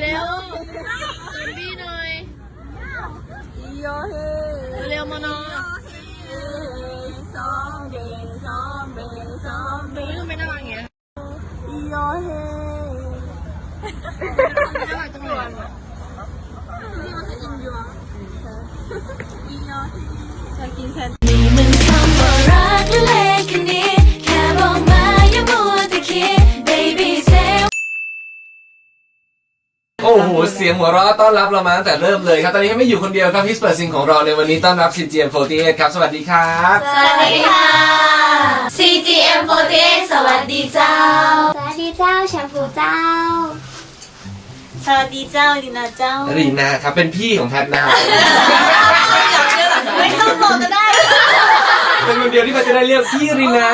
เร็วๆซอมบี้หน่อยอีโยเฮเร็วๆมานอนซอมเบซอมเบซอมเบดูทำไมน่ารักอย่างเงี้ยอีโยเฮน่ารักจังเลยนี่มันจะอินยัวอีโยเฮเธอกินแซนนี่ สียงหัวเราะต้อนรับเรามาตั้งแต่เริ่มเลยครับ ตอนนี้ไม่อยู่คนเดียวครับพิสเปิดซิงของเราในวันนี้ต้อนรับ CGM48 ครับ สวัสดีครับ สวัสดีค่ะ CGM48 สวัสดีเจ้า สวัสดีเจ้าแชมพูเจ้า สวัสดีเจ้าลินาเจ้ารีนาครับเป็นพี่ของแพทนาไม่ต้องบอกก็ได้เป็นคนเดียวที่มันจะได้เรียกพี่รีนา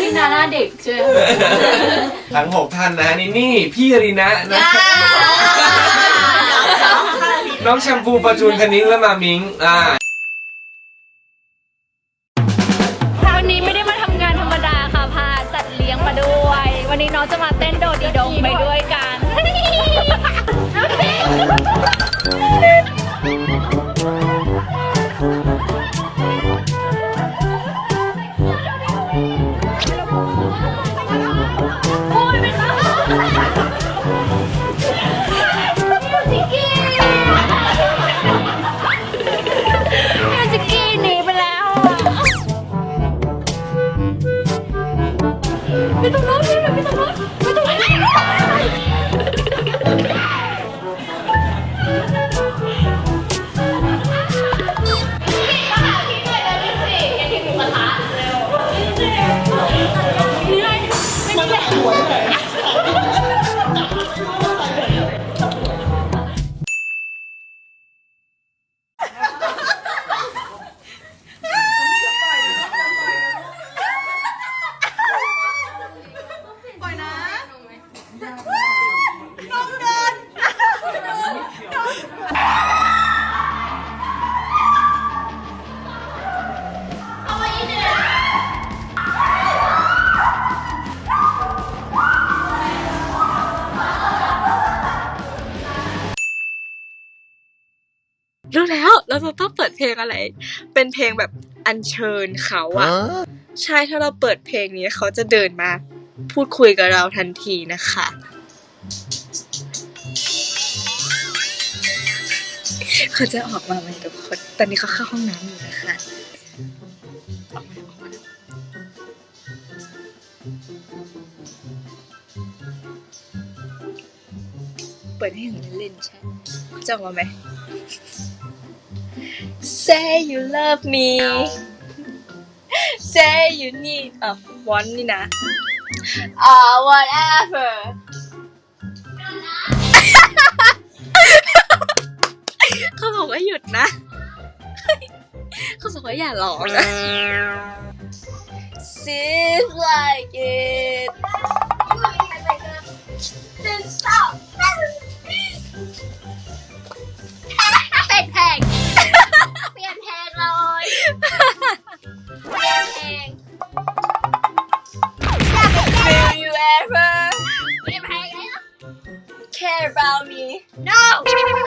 พี่นาหน้าเด็กใช่ไหมทั้งหกท่านนะฮะนี่นี่พี่รีนะนะ น้องแชมพูประจูนคณิ้งและมามิงอ่าวันนี้ไม่ได้มาทำงานธรรมดาค่ะ พาสัตว์เลี้ยงมาด้วย วันนี้น้องจะมาเต้นโดดดีดงไปด้วย เราจะต้องเปิดเพลงอะไร เป็นเพลงแบบอัญเชิญเขาอะใช่ถ้าเราเปิดเพลงนี้เขาจะเดินมา พูดคุยกับเราทันทีนะคะ เขาจะออกมาไหมทุกคนตอนนี้เขาเข้าห้องน้ำอยู่นะคะออกมาออกมาเปิดให้เห็นเล่นๆใช่เขาจะออกมาไหม Say you love me Say you need อะ want นี่นะอ่า whatever เขาบอกว่าหยุดนะ เขาบอกว่าอย่าหลอกนะ Seems like it เป็น care about me no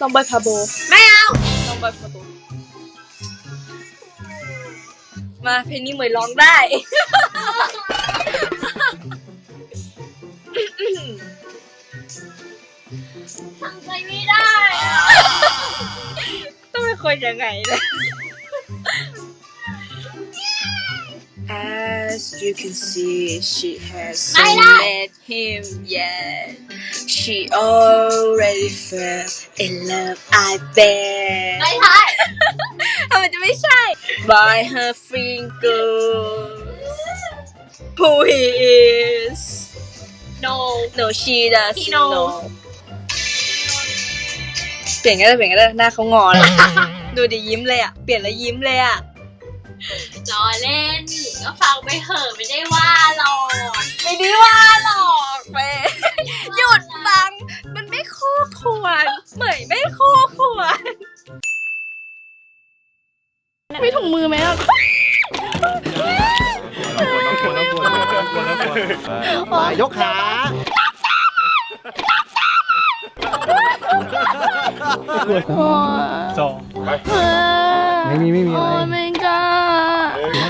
ลองใบพาโบ ไม่เอาลองใบพาโบ มาเพลงนี้เหมยร้องได้ ทำใจไม่ได้อะต้องเป็นคนยังไงเนะ As you can see, she has so met him yet. She already fell in love, I bet. ไม่ใช่ ทำไมจะไม่ใช่ by her fingers who he is no no she does He knows. know เปลี่ยนก็ได้เปลี่ยนก็ได้หน้าเขางอเลยดูดิยิ้มเลยอะ เปลี่ยนแล้วยิ้มเลยอะ ล้อเล่นก็ฟังไปเถอะไม่ได้ว่าหร มายกขาสองไม่มีไม่มีอะไร โอ้ไม่กล้า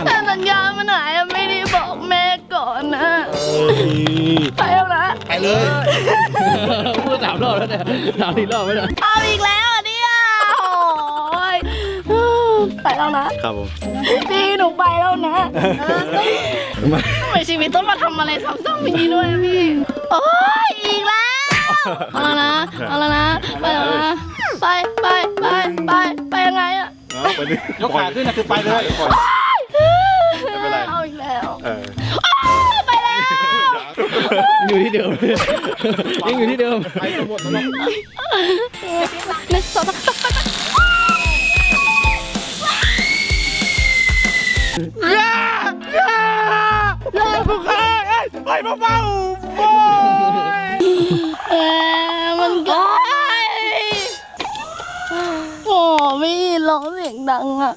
แต่สัญญามันหายอะไม่ได้บอกแม่ก่อนนะ ไปแล้วนะ ไปเลย พูดสามรอบแล้วเนี่ยสามสี่รอบแล้วเนี่ยเอาอีกแล้วอะเนี่ยโอ้ยไปแล้วนะ ครับผม พี่หนูไปแล้วนะทำ ไมชีวิตต้องมาทำอะไรซ้ำๆอย่างนี้ด้วยอะพี่ โอ้ยอีกแล้วเอาแล้วนะเอาแล้วนะไปแล้วนะไปไปไปไปไปยังไงอะยกขาขึ้นนะคือไปเลยไม่เป็นไร เอาอีกแล้วเออไปแล้วอยู่ที่เดิม ยังอยู่ที่เดิม ไปหมดแล้วหนึ่งสองส ไปเบาๆโอ้ยเอ๊ะมันไกลโอ้ไม่ร้องเสียงดังอะ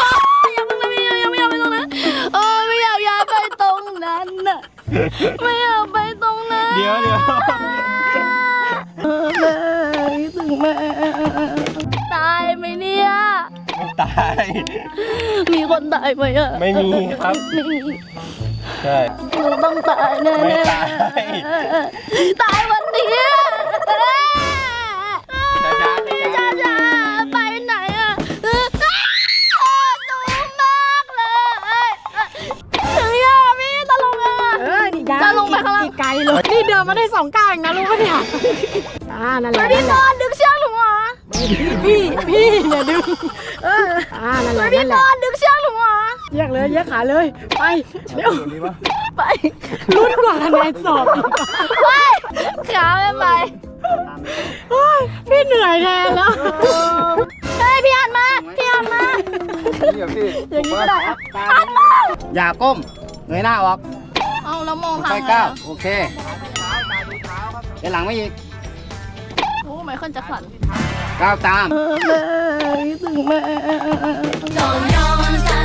อ้าวอย่าเพิ่งนะพี่อย่าไม่อยากไปตรงนั้นเออไม่อยากย้ายไปตรงนั้นน่ะไม่อยากไปตรงนั้น เดี๋ยวเดี๋ยวเออแม่คิดถึงแม่ตายไหมเนี่ยตาย มีคนตายไหมอะไม่มีครับ ไม่มี ใช่หนูต้องตายแน่ๆไม่ตาย ตายวันนี้ช้าๆพี่จ้าจ้าไปไหนอะเออสูงมากเลยถึงยังอะพี่ตะลงอะเออนี่ยาจะลงไปข้างล่าง อีกไกลเลยนี่เดินมาได้สองก้าวเองนะรู้ปะเนี่ย อ่า นั่นแหละพี่นั่นแหละอนดึงเชือกหนูเหรอพี่ พี่เนี่ยดึง เออ อ่า นั่นแหละพี่นั่นแหนละอนดึงเชือก แยกเลยแยกขาเลย ไปเดี๋ยวไปรุ่นกว่าคะแนนสอบอีกไปขาไม่ไปโอ้ยพี่เหนื่อยแทนแล้วเฮ้ยพี่หันมาพี่หันมาอย่างนี้ก็ได้อะอย่าก้มเงยหน้าออกเอาแล้วมองทางไปไหนก้าวอะโอเคเดี๋ยวหลังไม่อีกโอ้ไม่ขึ้นจะฝันก้าวตามแม่คิดถึงแม่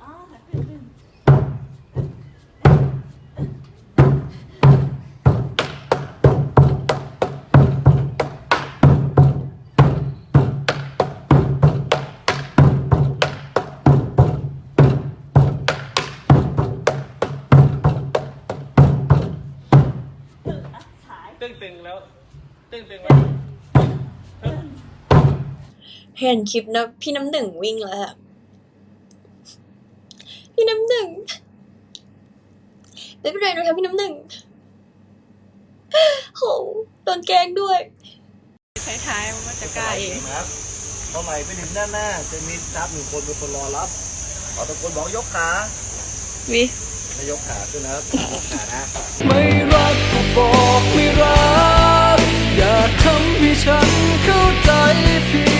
ตาตอนย้อนตาย้อนตาตอนย้อนตอนย้อนตาตอนย้อนเห็นคลิปนะพี่น้ำหนึ่งวิ่งแล้วอะ พี่น้ำหนึ่งไม่เป็นไรนะคะพี่น้ำหนึ่งโหโดนแกล้งด้วยท้ายๆมันก็จะกล้าเองครับพอใหม่ไปถึงด้านหน้า จะมีสตาฟหนึ่งคนเป็นคนรอรับขอตะโกนบอกยกขาวิไม่ยกขาขึ้นนะครับยกขานะ ไม่รักก็บอกไม่รัก อย่าทำให้ฉันเข้าใจผิด